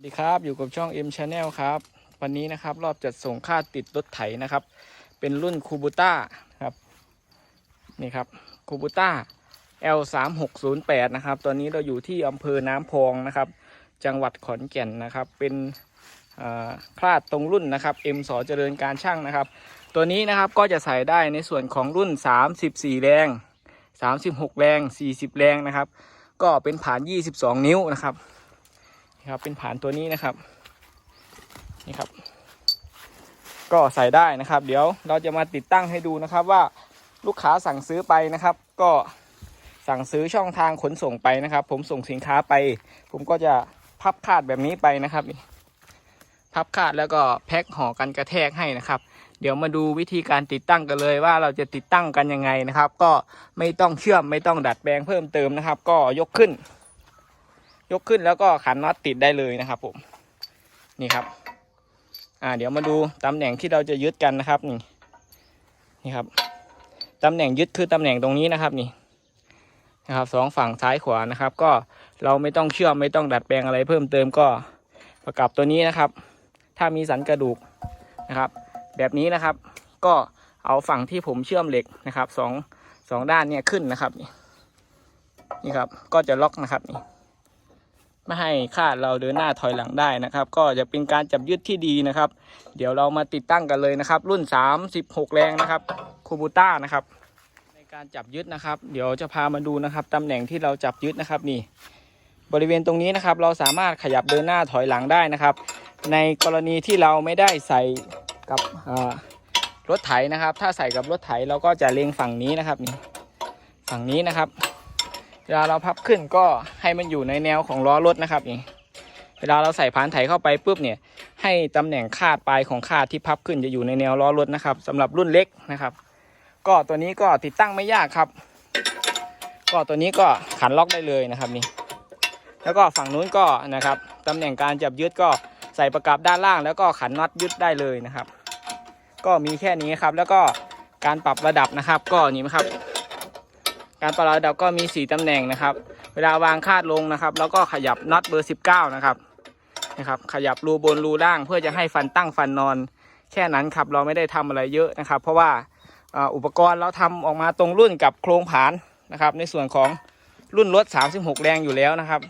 สวัสดีครับอยู่กับช่อง M Channel ครับ วันนี้นะครับรอบจัดส่งค่าติดรถไถนะครับ เป็นรุ่นคูบูต้าครับ นี่ครับคูบูต้า L 3 6 0 8นะครับ ตอนนี้เราอยู่ที่อำเภอน้ำพองนะครับ จังหวัดขอนแก่นนะครับ เป็นคลาดตรงรุ่นนะครับ M สอเจริญการช่างนะครับ ตัวนี้นะครับก็จะใส่ได้ในส่วนของรุ่น 34 แรง 36 แรง 40 แรงนะครับ ก็เป็นผ่าน 22 นิ้วนะครับ นี่ครับเป็นฐานตัวนี้นะครับนี่ครับ ก็ใส่ได้นะครับ เดี๋ยวเราจะมาติดตั้งให้ดูนะครับว่าลูกค้าสั่งซื้อไปนะครับ ก็สั่งซื้อช่องทางขนส่งไปนะครับ ผมส่งสินค้าไป ผมก็จะพับคาดแบบนี้ไปนะครับนี่พับคาดแล้วก็แพ็คห่อกันกระแทกให้นะครับ เดี๋ยวมาดูวิธีการติดตั้งกันเลยว่าเราจะติดตั้งกันยังไงนะครับ ก็ไม่ต้องเชื่อมไม่ต้องดัดแปลงเพิ่มเติมนะครับ ก็ยกขึ้น ยกขึ้นแล้วก็ขันน็อตติดได้เลยนะครับผมนี่ครับ อ่าเดี๋ยวมาดูตำแหน่งที่เราจะยึดกันนะครับนี่นี่ครับตำแหน่งยึดคือตำแหน่งตรงนี้นะครับนี่นะครับสองฝั่งซ้ายขวานะครับ ก็เราไม่ต้องเชื่อมไม่ต้องดัดแปลงอะไรเพิ่มเติมก็ประกับตัวนี้นะครับ ถ้ามีสันกระดูกนะครับ แบบนี้นะครับ ก็เอาฝั่งที่ผมเชื่อมเหล็กนะครับสองสองด้านเนี่ยขึ้นนะครับนี่นี่ครับก็จะล็อกนะครับนี่ ไม่ให้คาดเราเดินหน้าถอยหลังได้นะครับ ก็จะเป็นการจับยึดที่ดีนะครับ เดี๋ยวเรามาติดตั้งกันเลยนะครับ รุ่น 36 แรงนะครับคูบูต้านะครับ ในการจับยึดนะครับ เดี๋ยวจะพามาดูนะครับตำแหน่งที่เราจับยึดนะครับนี่ บริเวณตรงนี้นะครับ เราสามารถขยับเดินหน้าถอยหลังได้นะครับ ในกรณีที่เราไม่ได้ใส่กับรถไถนะครับ ถ้าใส่กับรถไถเราก็จะเล็งฝั่งนี้นะครับนี่ฝั่งนี้นะครับ เวลาเราพับขึ้นก็ให้มันอยู่ในแนวของล้อรถนะครับนี่เวลาเราใส่ผานไถเข้าไปปุ๊บเนี่ย ให้ตำแหน่งคาดปลายของคาดที่พับขึ้นจะอยู่ในแนวล้อรถนะครับสำหรับรุ่นเล็กนะครับ ก็ตัวนี้ก็ติดตั้งไม่ยากครับ ก็ตัวนี้ก็ขันล็อกได้เลยนะครับนี่แล้วก็ฝั่งนู้นก็นะครับตำแหน่งการจับยึดก็ใส่ประกับด้านล่าง แล้วก็ขันน็อตยึดได้เลยนะครับ ก็มีแค่นี้ครับ แล้วก็การปรับระดับนะครับ ก็นี่นะครับ การปรับระดับก็มี 4ตำแหน่งนะครับ เวลาวางคาดลงนะครับ แล้วก็ขยับน็อตเบอร์ 19 นะครับนะครับขยับรูบนรูล่างเพื่อจะให้ฟันตั้งฟันนอน แค่นั้นครับเราไม่ได้ทำอะไรเยอะนะครับ เพราะว่าอุปกรณ์เราทำออกมาตรงรุ่นกับโครงผานนะครับ ในส่วนของรุ่นรถ 36 แรงอยู่แล้วนะครับ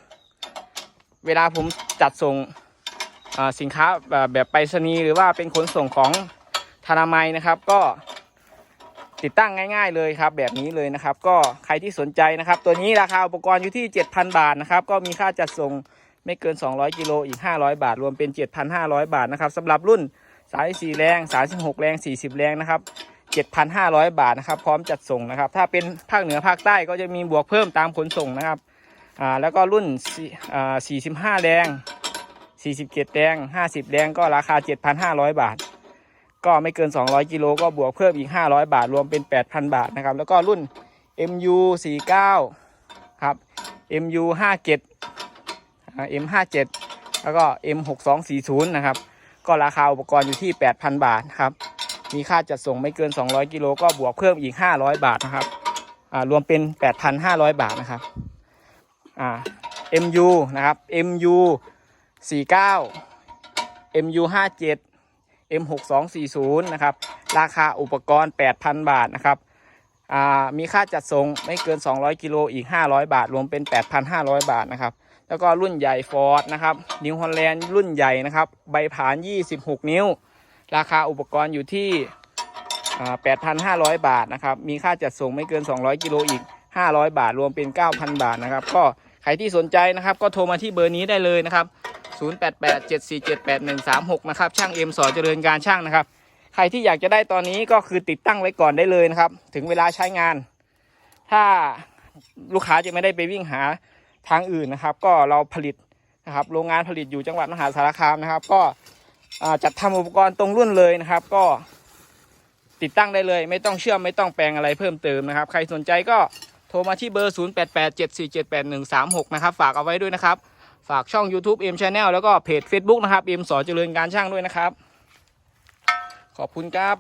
เวลาผมจัดส่งสินค้าแบบไปรษณีย์หรือว่าเป็นขนส่งของธนามัยนะครับ ก็ ติดตั้งง่ายๆเลยครับ แบบนี้เลยนะครับ ก็ใครที่สนใจนะครับ ตัวนี้ราคาอุปกรณ์อยู่ที่ 7,000 บาทนะครับ ก็มีค่าจัดส่งไม่เกิน 200กิโลอีก 500 บาท รวมเป็น 7,500 บาทนะครับสำหรับรุ่น34แรง36แรง 40 แรงนะครับ 7,500 บาทนะครับ พร้อมจัดส่งนะครับ ถ้าเป็นภาคเหนือภาคใต้ก็จะมีบวกเพิ่มตามขนส่งนะครับอ่าแล้วก็รุ่นสี่อ่า45 แรง 47 แรง 50 แรงก็ราคา 7,500 บาท ก็ไม่เกิน 200กิโลก็บวกเพิ่มอีก 500 บาท รวมเป็น 8,000 บาทนะครับ แล้วก็รุ่น MU 49ครับ MU 57 M 57แล้วก็ M 6240นะครับ ก็ราคาอุปกรณ์อยู่ที่ 8,000 บาทครับ มีค่าจัดส่งไม่เกิน 200กิโลก็บวกเพิ่มอีก 500 บาทนะครับรวมเป็น 8,500 บาทนะครับ MU นะครับ MU 49 MU 57 M 6240 นะครับ ราคาอุปกรณ์ 8,000 บาทนะครับมีค่าจัดส่งไม่เกิน 200กิโลอีก 500 บาท รวมเป็น 8,500 บาทนะครับ แล้วก็รุ่นใหญ่ฟอร์ดนะครับนิวฮอลแลนด์รุ่นใหญ่นะครับ ใบผ่าน 26 นิ้ว ราคาอุปกรณ์อยู่ที่อ่า8,500 บาทนะครับ มีค่าจัดส่งไม่เกิน 200กิโลอีก 500 บาท รวมเป็น 9,000 บาทนะครับ ก็ใครที่สนใจนะครับ ก็โทรมาที่เบอร์นี้ได้เลยนะครับ 0887478136 นะครับ ช่างเอ็มสอเจริญการช่างนะครับ ใครที่อยากจะได้ตอนนี้ก็คือติดตั้งไว้ก่อนได้เลยนะครับ ถึงเวลาใช้งาน ถ้าลูกค้าจะไม่ได้ไปวิ่งหาทางอื่นนะครับ ก็เราผลิตนะครับ โรงงานผลิตอยู่จังหวัดมหาสารคามนะครับ ก็จัดทำอุปกรณ์ตรงรุ่นเลยนะครับ ก็ติดตั้งได้เลย ไม่ต้องเชื่อมไม่ต้องแปลงอะไรเพิ่มเติมนะครับ ใครสนใจก็โทรมาที่เบอร์ 0887478136 นะครับ ฝากเอาไว้ด้วยนะครับ ฝากช่อง YouTube เอ็มชาแนลแล้วก็เพจ Facebook นะครับเอ็มสอเจริญการช่างด้วยนะครับ ขอบคุณครับ